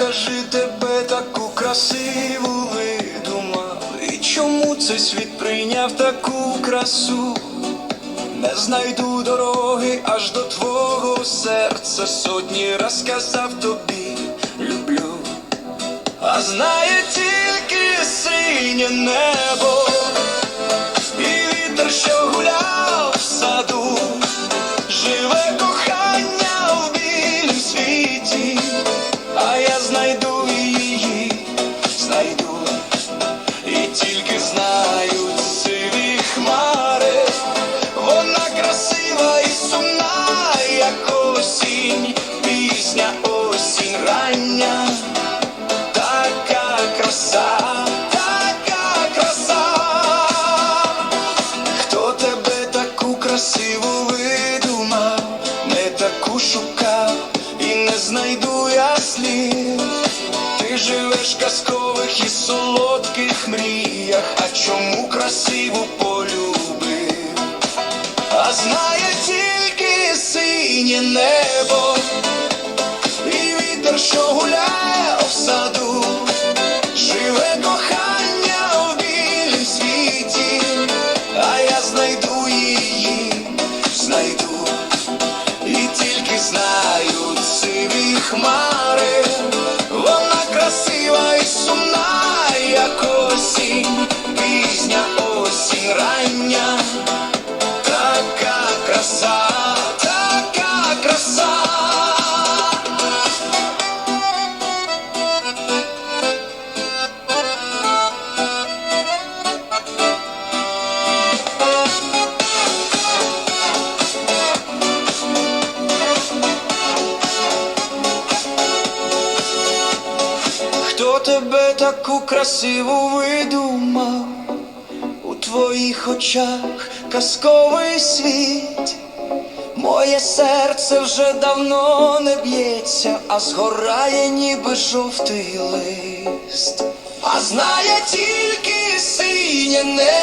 Скажи тебе таку красиву видумав? І чому цей світ прийняв таку красу? Не знайду дороги аж до твого серця. Сотні раз казав тобі люблю, а знає тільки синє небо казкових і солодких мріях, а чому красиву полюбив? А знає тільки синє небо і вітер, що гуляє в саду, живе кохання в білім світі, а я знайду її, знайду, і тільки знають сиві хмари, тебе таку красиву видумав? У твоїх очах казковий світ, моє серце вже давно не б'ється, а згорає ніби жовтий лист, а знає тільки синє небо